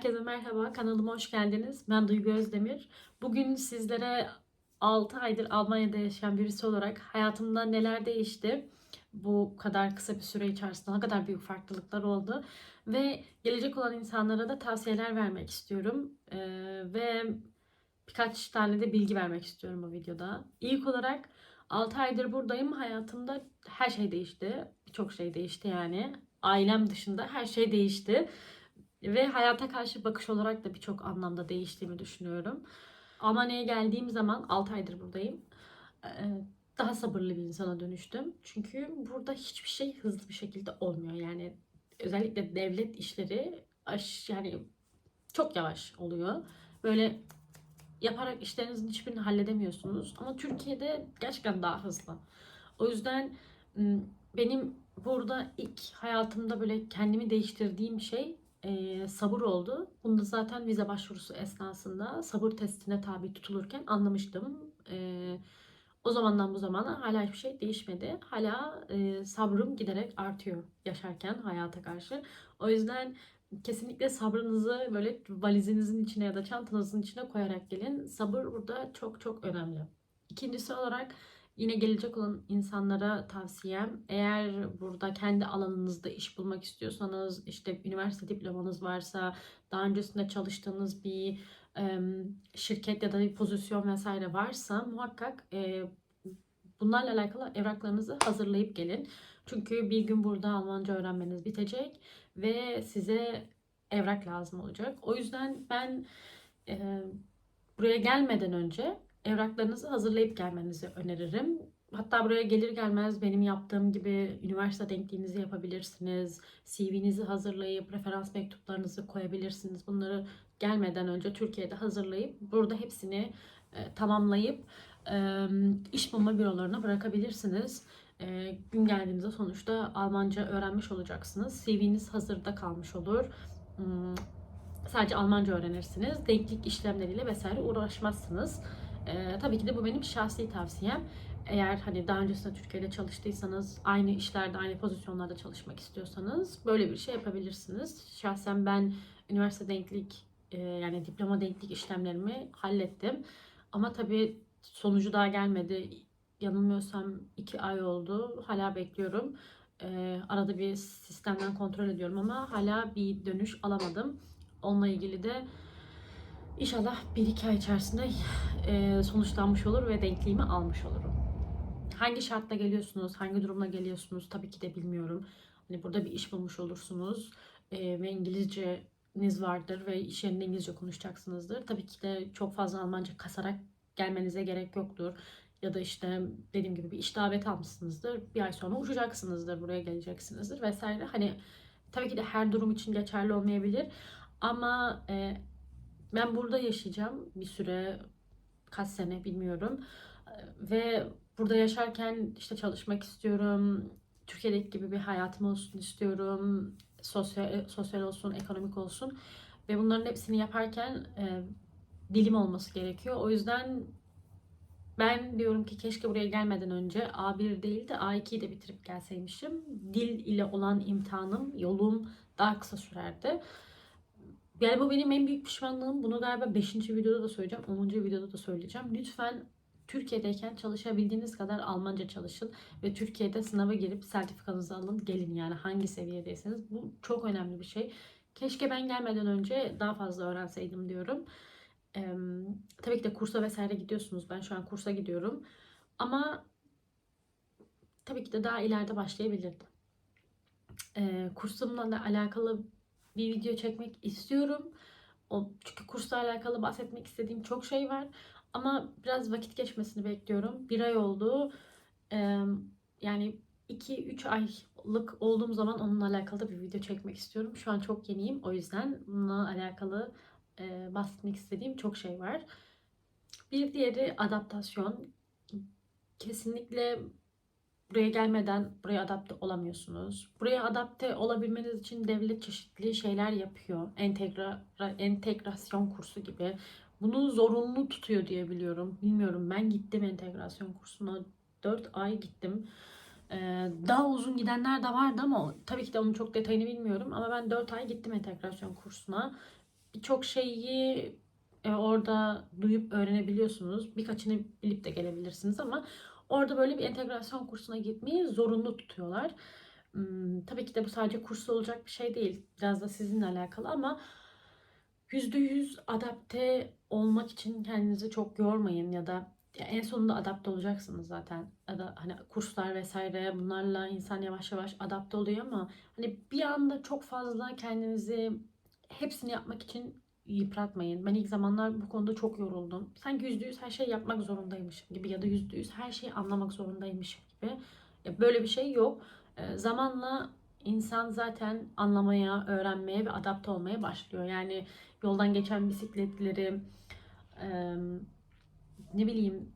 Herkese merhaba, kanalıma hoş geldiniz. Ben Duygu Özdemir. Bugün sizlere 6 aydır Almanya'da yaşayan birisi olarak hayatımda neler değişti, bu kadar kısa bir süre içerisinde ne kadar büyük farklılıklar oldu ve gelecek olan insanlara da tavsiyeler vermek istiyorum. Ee, ve birkaç tane de bilgi vermek istiyorum bu videoda. İlk olarak 6 aydır buradayım. Hayatımda her şey değişti. Birçok şey değişti yani. Ailem dışında her şey değişti. Ve hayata karşı bakış olarak da birçok anlamda değiştiğimi düşünüyorum. Almanya'ya geldiğim zaman 6 aydır buradayım. Daha sabırlı bir insana dönüştüm. Çünkü burada hiçbir şey hızlı bir şekilde olmuyor. Yani özellikle devlet işleri yani çok yavaş oluyor. Böyle yaparak işlerinizin hiçbirini halledemiyorsunuz. Ama Türkiye'de gerçekten daha hızlı. O yüzden benim burada ilk hayatımda böyle kendimi değiştirdiğim şey e, sabır oldu. Bunu da zaten vize başvurusu esnasında sabır testine tabi tutulurken anlamıştım. E, o zamandan bu zamana hala hiçbir şey değişmedi. Hala e, sabrım giderek artıyor yaşarken hayata karşı. O yüzden kesinlikle sabrınızı böyle valizinizin içine ya da çantanızın içine koyarak gelin. Sabır burada çok çok önemli. İkincisi olarak yine gelecek olan insanlara tavsiyem eğer burada kendi alanınızda iş bulmak istiyorsanız işte üniversite diplomanız varsa daha öncesinde çalıştığınız bir şirket ya da bir pozisyon vesaire varsa muhakkak bunlarla alakalı evraklarınızı hazırlayıp gelin. Çünkü bir gün burada Almanca öğrenmeniz bitecek ve size evrak lazım olacak. O yüzden ben buraya gelmeden önce evraklarınızı hazırlayıp gelmenizi öneririm. Hatta buraya gelir gelmez benim yaptığım gibi üniversite denkliğinizi yapabilirsiniz. CV'nizi hazırlayıp referans mektuplarınızı koyabilirsiniz. Bunları gelmeden önce Türkiye'de hazırlayıp burada hepsini e, tamamlayıp e, iş bulma bürolarına bırakabilirsiniz. E, gün geldiğinizde sonuçta Almanca öğrenmiş olacaksınız. CV'niz hazırda kalmış olur. Hmm, sadece Almanca öğrenirsiniz. Denklik işlemleriyle vesaire uğraşmazsınız. Ee, tabii ki de bu benim şahsi tavsiyem. Eğer hani daha öncesinde Türkiye'de çalıştıysanız, aynı işlerde, aynı pozisyonlarda çalışmak istiyorsanız böyle bir şey yapabilirsiniz. Şahsen ben üniversite denklik e, yani diploma denklik işlemlerimi hallettim. Ama tabii sonucu daha gelmedi. Yanılmıyorsam iki ay oldu. Hala bekliyorum. Ee, arada bir sistemden kontrol ediyorum ama hala bir dönüş alamadım. Onunla ilgili de İnşallah 1-2 ay içerisinde e, sonuçlanmış olur ve denkliğimi almış olurum. Hangi şartla geliyorsunuz, hangi durumla geliyorsunuz tabii ki de bilmiyorum. Hani burada bir iş bulmuş olursunuz e, ve İngilizceniz vardır ve iş yerinde İngilizce konuşacaksınızdır. Tabii ki de çok fazla Almanca kasarak gelmenize gerek yoktur. Ya da işte dediğim gibi bir iş daveti almışsınızdır. Bir ay sonra uçacaksınızdır, buraya geleceksinizdir vesaire. Hani tabii ki de her durum için geçerli olmayabilir. Ama e, ben burada yaşayacağım bir süre, kaç sene bilmiyorum. Ve burada yaşarken işte çalışmak istiyorum. Türkiye'deki gibi bir hayatım olsun istiyorum. Sosyal, sosyal olsun, ekonomik olsun. Ve bunların hepsini yaparken e, dilim olması gerekiyor. O yüzden ben diyorum ki keşke buraya gelmeden önce A1 değil de A2'yi de bitirip gelseymişim. Dil ile olan imtihanım, yolum daha kısa sürerdi. Yani bu benim en büyük pişmanlığım. Bunu galiba 5. videoda da söyleyeceğim. 10. videoda da söyleyeceğim. Lütfen Türkiye'deyken çalışabildiğiniz kadar Almanca çalışın ve Türkiye'de sınava girip sertifikanızı alın gelin yani hangi seviyedeyseniz. Bu çok önemli bir şey. Keşke ben gelmeden önce daha fazla öğrenseydim diyorum. Ee, tabii ki de kursa vesaire gidiyorsunuz. Ben şu an kursa gidiyorum. Ama tabii ki de daha ileride başlayabilirdim. Ee, kursumla da alakalı bir video çekmek istiyorum. O, çünkü kursla alakalı bahsetmek istediğim çok şey var. Ama biraz vakit geçmesini bekliyorum. Bir ay oldu. Ee, yani 2-3 aylık olduğum zaman onunla alakalı bir video çekmek istiyorum. Şu an çok yeniyim. O yüzden bununla alakalı e, bahsetmek istediğim çok şey var. Bir diğeri adaptasyon. Kesinlikle buraya gelmeden buraya adapte olamıyorsunuz. Buraya adapte olabilmeniz için devlet çeşitli şeyler yapıyor. Entegra, entegrasyon kursu gibi. Bunu zorunlu tutuyor diye biliyorum. Bilmiyorum ben gittim entegrasyon kursuna. 4 ay gittim. Ee, daha uzun gidenler de vardı ama tabii ki de onun çok detayını bilmiyorum. Ama ben 4 ay gittim entegrasyon kursuna. birçok şeyi e, orada duyup öğrenebiliyorsunuz. Birkaçını bilip de gelebilirsiniz ama orada böyle bir entegrasyon kursuna gitmeyi zorunlu tutuyorlar. Hmm, tabii ki de bu sadece kurs olacak bir şey değil. Biraz da sizinle alakalı ama %100 adapte olmak için kendinizi çok yormayın ya da ya en sonunda adapte olacaksınız zaten. Ya da hani kurslar vesaire bunlarla insan yavaş yavaş adapte oluyor ama hani bir anda çok fazla kendinizi hepsini yapmak için yıpratmayın. Ben ilk zamanlar bu konuda çok yoruldum. Sanki %100 her şeyi yapmak zorundaymışım gibi ya da %100 her şeyi anlamak zorundaymışım gibi. Ya böyle bir şey yok. Ee, zamanla insan zaten anlamaya, öğrenmeye ve adapte olmaya başlıyor. Yani yoldan geçen bisikletleri, e, ne bileyim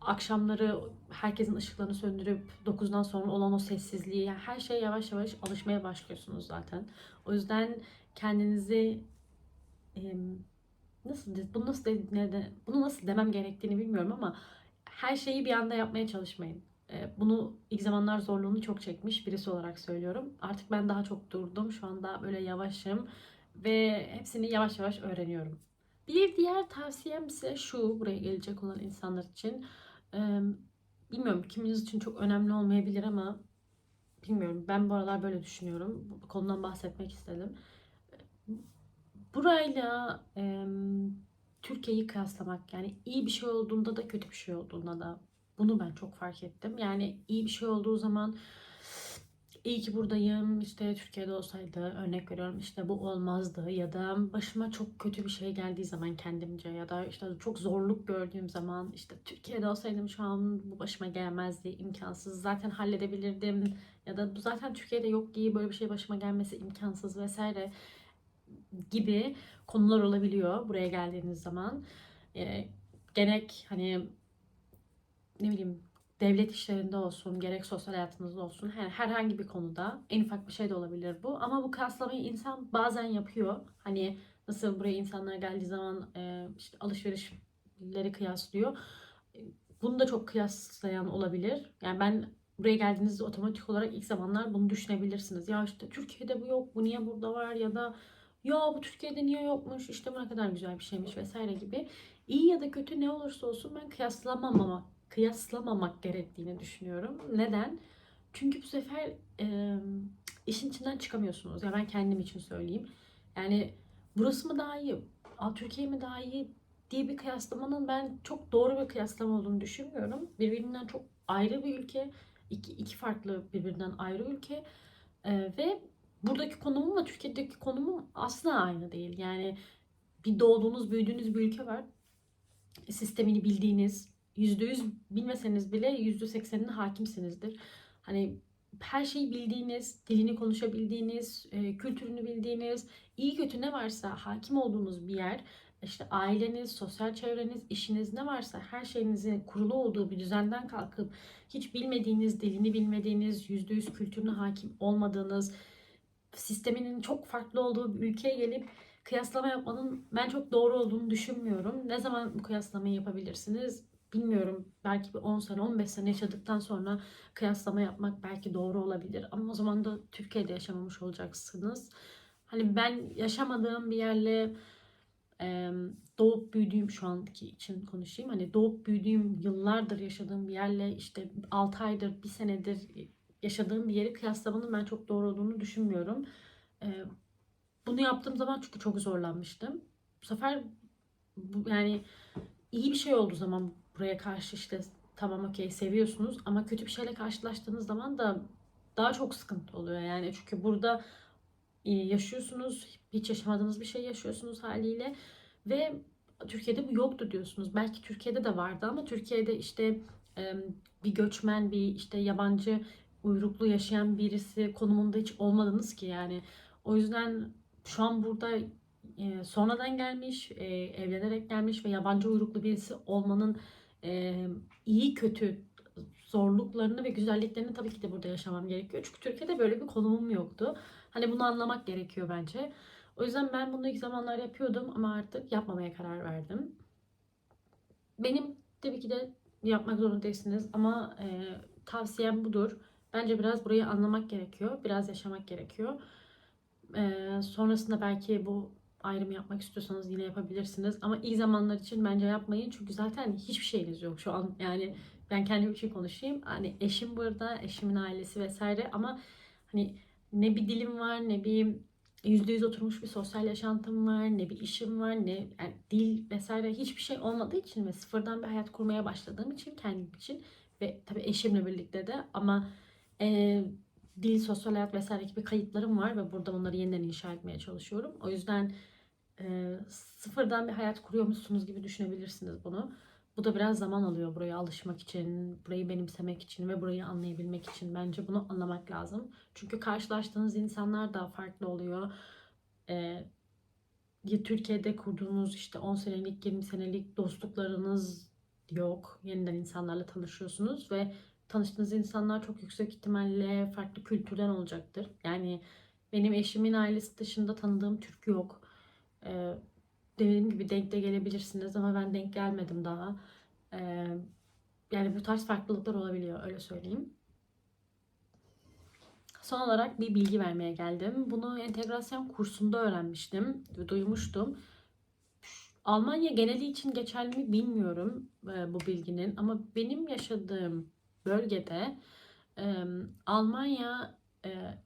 akşamları herkesin ışıklarını söndürüp 9'dan sonra olan o sessizliği yani her şeye yavaş yavaş alışmaya başlıyorsunuz zaten. O yüzden kendinizi nasıl bunu nasıl de, bunu nasıl demem gerektiğini bilmiyorum ama her şeyi bir anda yapmaya çalışmayın. Bunu ilk zamanlar zorluğunu çok çekmiş birisi olarak söylüyorum. Artık ben daha çok durdum. Şu anda böyle yavaşım ve hepsini yavaş yavaş öğreniyorum. Bir diğer tavsiyem ise şu buraya gelecek olan insanlar için. Bilmiyorum kiminiz için çok önemli olmayabilir ama bilmiyorum ben bu aralar böyle düşünüyorum. Bu konudan bahsetmek istedim. Burayla e, Türkiye'yi kıyaslamak yani iyi bir şey olduğunda da kötü bir şey olduğunda da bunu ben çok fark ettim. Yani iyi bir şey olduğu zaman iyi ki buradayım işte Türkiye'de olsaydı örnek veriyorum işte bu olmazdı ya da başıma çok kötü bir şey geldiği zaman kendimce ya da işte çok zorluk gördüğüm zaman işte Türkiye'de olsaydım şu an bu başıma gelmezdi imkansız zaten halledebilirdim ya da bu zaten Türkiye'de yok ki böyle bir şey başıma gelmesi imkansız vesaire gibi konular olabiliyor buraya geldiğiniz zaman. Ee, gerek hani ne bileyim devlet işlerinde olsun, gerek sosyal hayatınızda olsun her, herhangi bir konuda en ufak bir şey de olabilir bu. Ama bu kıyaslamayı insan bazen yapıyor. Hani nasıl buraya insanlar geldiği zaman e, işte alışverişleri kıyaslıyor. E, Bunu da çok kıyaslayan olabilir. Yani ben buraya geldiğinizde otomatik olarak ilk zamanlar bunu düşünebilirsiniz. Ya işte Türkiye'de bu yok, bu niye burada var ya da ya bu Türkiye'de niye yokmuş, işte bu ne kadar güzel bir şeymiş vesaire gibi. İyi ya da kötü ne olursa olsun ben kıyaslamamama kıyaslamamak gerektiğini düşünüyorum. Neden? Çünkü bu sefer e, işin içinden çıkamıyorsunuz. Ya ben kendim için söyleyeyim. Yani burası mı daha iyi, Aa, Türkiye mi daha iyi diye bir kıyaslamanın ben çok doğru bir kıyaslama olduğunu düşünmüyorum. Birbirinden çok ayrı bir ülke. iki, iki farklı birbirinden ayrı ülke. E, ve buradaki konumumla Türkiye'deki konumum asla aynı değil. Yani bir doğduğunuz, büyüdüğünüz bir ülke var. Sistemini bildiğiniz, %100 bilmeseniz bile %80'ine hakimsinizdir. Hani her şeyi bildiğiniz, dilini konuşabildiğiniz, e, kültürünü bildiğiniz, iyi kötü ne varsa hakim olduğunuz bir yer, işte aileniz, sosyal çevreniz, işiniz ne varsa her şeyinizin kurulu olduğu bir düzenden kalkıp hiç bilmediğiniz, dilini bilmediğiniz, %100 kültürüne hakim olmadığınız, sisteminin çok farklı olduğu bir ülkeye gelip kıyaslama yapmanın ben çok doğru olduğunu düşünmüyorum. Ne zaman bu kıyaslamayı yapabilirsiniz? Bilmiyorum. Belki bir 10 sene, 15 sene yaşadıktan sonra kıyaslama yapmak belki doğru olabilir. Ama o zaman da Türkiye'de yaşamamış olacaksınız. Hani ben yaşamadığım bir yerle doğup büyüdüğüm şu anki için konuşayım. Hani doğup büyüdüğüm yıllardır yaşadığım bir yerle işte 6 aydır, bir senedir yaşadığım bir yeri kıyaslamanın ben çok doğru olduğunu düşünmüyorum. E, bunu yaptığım zaman çünkü çok zorlanmıştım. Bu sefer bu, yani iyi bir şey olduğu zaman buraya karşı işte tamam okey seviyorsunuz ama kötü bir şeyle karşılaştığınız zaman da daha çok sıkıntı oluyor yani çünkü burada e, yaşıyorsunuz hiç yaşamadığınız bir şey yaşıyorsunuz haliyle ve Türkiye'de bu yoktu diyorsunuz belki Türkiye'de de vardı ama Türkiye'de işte bir göçmen bir işte yabancı uyruklu yaşayan birisi konumunda hiç olmadınız ki yani o yüzden şu an burada e, sonradan gelmiş, e, evlenerek gelmiş ve yabancı uyruklu birisi olmanın e, iyi kötü zorluklarını ve güzelliklerini tabii ki de burada yaşamam gerekiyor. Çünkü Türkiye'de böyle bir konumum yoktu. Hani bunu anlamak gerekiyor bence. O yüzden ben bunu ilk zamanlar yapıyordum ama artık yapmamaya karar verdim. Benim tabii ki de yapmak zorunda değilsiniz ama e, tavsiyem budur. Bence biraz burayı anlamak gerekiyor, biraz yaşamak gerekiyor. E, sonrasında belki bu ayrım yapmak istiyorsanız yine yapabilirsiniz. Ama ilk zamanlar için bence yapmayın. Çünkü zaten hiçbir şeyiniz yok şu an. Yani ben kendim için konuşayım. Hani eşim burada, eşimin ailesi vesaire ama hani ne bir dilim var ne bir yüzde yüz oturmuş bir sosyal yaşantım var, ne bir işim var, ne yani dil vesaire hiçbir şey olmadığı için ve sıfırdan bir hayat kurmaya başladığım için kendim için ve tabii eşimle birlikte de ama e, dil, sosyal hayat vesaire gibi kayıtlarım var ve burada onları yeniden inşa etmeye çalışıyorum. O yüzden e, sıfırdan bir hayat kuruyormuşsunuz gibi düşünebilirsiniz bunu. Bu da biraz zaman alıyor buraya alışmak için, burayı benimsemek için ve burayı anlayabilmek için. Bence bunu anlamak lazım. Çünkü karşılaştığınız insanlar da farklı oluyor. Ee, Türkiye'de kurduğunuz işte 10 senelik, 20 senelik dostluklarınız yok. Yeniden insanlarla tanışıyorsunuz ve tanıştığınız insanlar çok yüksek ihtimalle farklı kültürden olacaktır. Yani benim eşimin ailesi dışında tanıdığım Türk yok. Ee, dediğim gibi denk de gelebilirsiniz ama ben denk gelmedim daha. Ee, yani bu tarz farklılıklar olabiliyor öyle söyleyeyim. Son olarak bir bilgi vermeye geldim. Bunu entegrasyon kursunda öğrenmiştim, duymuştum. Almanya geneli için geçerli mi bilmiyorum e, bu bilginin ama benim yaşadığım bölgede e, Almanya e,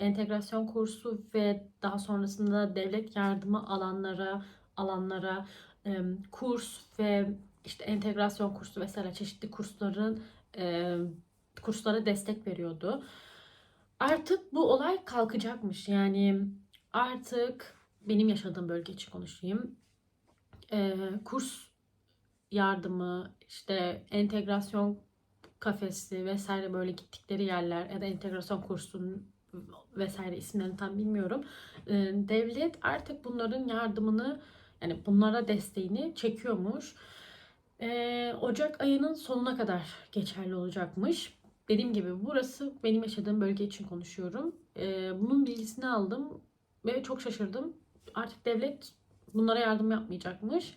entegrasyon kursu ve daha sonrasında devlet yardımı alanlara alanlara e, kurs ve işte entegrasyon kursu vesaire çeşitli kursların e, kurslara destek veriyordu. Artık bu olay kalkacakmış. Yani artık benim yaşadığım bölge için konuşayım. E, kurs yardımı, işte entegrasyon kafesi vesaire böyle gittikleri yerler ya da entegrasyon kursunun vesaire isimlerini tam bilmiyorum. Ee, devlet artık bunların yardımını yani bunlara desteğini çekiyormuş. Ee, Ocak ayının sonuna kadar geçerli olacakmış. Dediğim gibi burası benim yaşadığım bölge için konuşuyorum. Ee, bunun bilgisini aldım ve çok şaşırdım. Artık devlet bunlara yardım yapmayacakmış.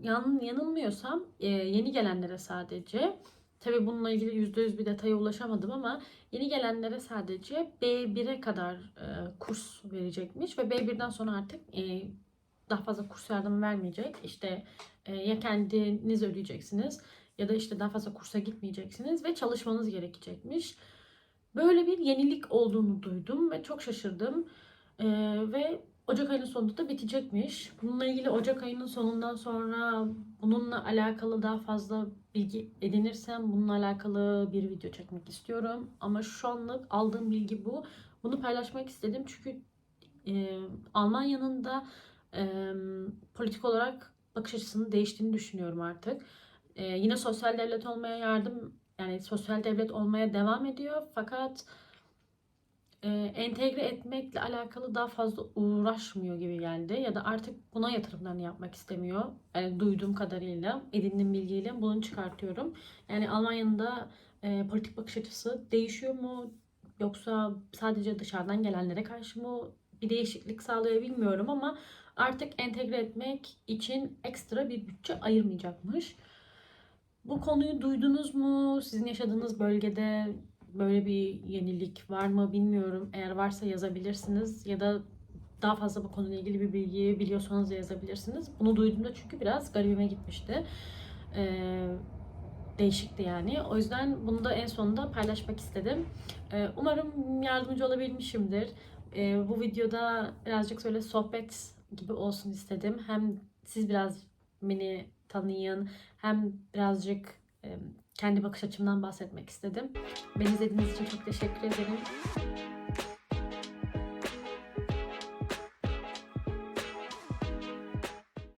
Yan, yanılmıyorsam e, yeni gelenlere sadece Tabii bununla ilgili %100 bir detaya ulaşamadım ama yeni gelenlere sadece B1'e kadar e, kurs verecekmiş ve B1'den sonra artık e, daha fazla kurs yardımı vermeyecek. İşte e, ya kendiniz ödeyeceksiniz ya da işte daha fazla kursa gitmeyeceksiniz ve çalışmanız gerekecekmiş. Böyle bir yenilik olduğunu duydum ve çok şaşırdım. E, ve Ocak ayının sonunda da bitecekmiş. Bununla ilgili Ocak ayının sonundan sonra bununla alakalı daha fazla bilgi edinirsem bununla alakalı bir video çekmek istiyorum. Ama şu anlık aldığım bilgi bu. Bunu paylaşmak istedim çünkü e, Almanya'nın da e, politik olarak bakış açısının değiştiğini düşünüyorum artık. E, yine sosyal devlet olmaya yardım yani sosyal devlet olmaya devam ediyor fakat e, entegre etmekle alakalı daha fazla uğraşmıyor gibi geldi. Ya da artık buna yatırımlarını yapmak istemiyor. Yani duyduğum kadarıyla, edindiğim bilgiyle bunu çıkartıyorum. Yani Almanya'nın da e, politik bakış açısı değişiyor mu? Yoksa sadece dışarıdan gelenlere karşı mı bir değişiklik sağlıyor bilmiyorum ama artık entegre etmek için ekstra bir bütçe ayırmayacakmış. Bu konuyu duydunuz mu? Sizin yaşadığınız bölgede böyle bir yenilik var mı bilmiyorum. Eğer varsa yazabilirsiniz ya da daha fazla bu konuyla ilgili bir bilgi biliyorsanız yazabilirsiniz. Bunu duyduğumda çünkü biraz garibime gitmişti. Ee, değişikti yani. O yüzden bunu da en sonunda paylaşmak istedim. Ee, umarım yardımcı olabilmişimdir. Ee, bu videoda birazcık böyle sohbet gibi olsun istedim. hem siz biraz beni tanıyın hem birazcık kendi bakış açımdan bahsetmek istedim. Beni izlediğiniz için çok teşekkür ederim.